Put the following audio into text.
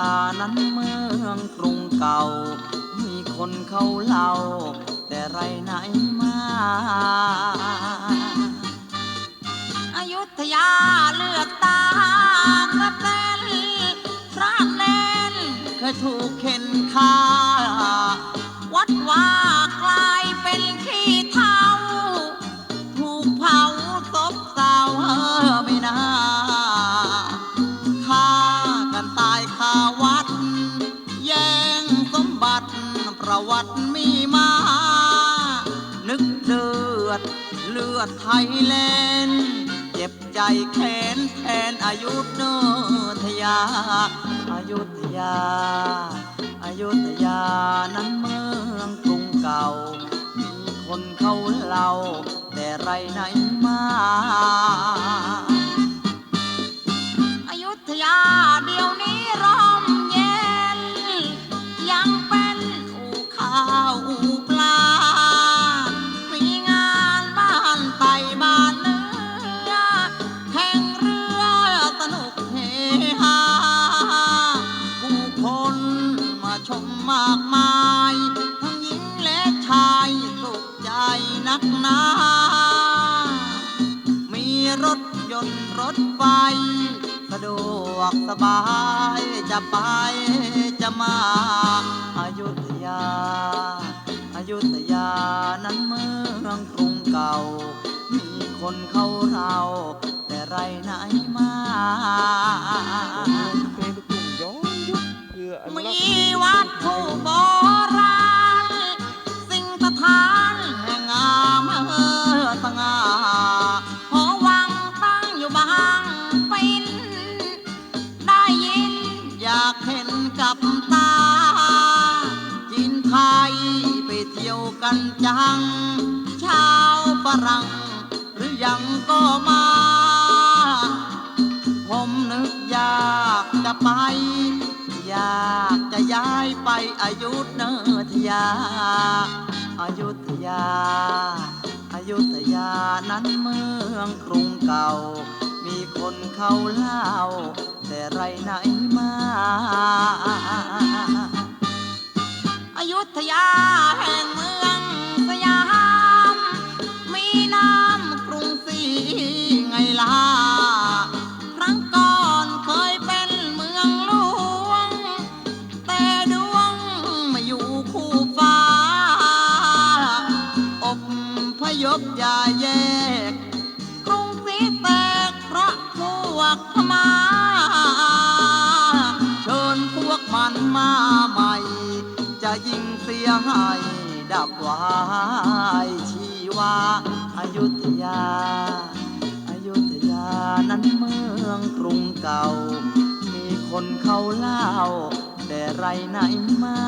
าอายุทยานั้นเมืองกรุงเก่า มีคนเขาเล่า แต่ไรไหนมาอยุธยาเลือดตากระเต้นพระเน้นเคยถูกเข็นฆ่า อดเลือดไทยแลนด์เจ็บใจแค้นแทนอายุเนทยาอายุทยาอายุทยานั้นเมื ชมมากมาย ทั้งหญิงและชายสุขใจนักหนา มีรถยนต์รถไฟ สะดวกสบายจะไปจะมาอายุทยาอายุทยานั้นเมืองกรุงเก่า มีคนเขาเรา แต่ไรไหนมา กันจัง ชาวฝรั่งหรือยังก็มา ผมนึกอยากจะไป อยากจะย้ายไปอายุเนทยาอายุทยาอายุทยานั้นเมืองกรุงเก่า มีคนเขาเล่า แต่ไรไหนมาอายุธยา พยพอย่าแยก กรุงศรีแตกเพราะพวกพมา เชิญพวกมันมาใหม่ จะยิงเสียงให้ดับวายชีวาอายุทยาอายุทยานั้นเมืองกรุงเก่า มีคนเขาเล่า แต่ไรไหนมา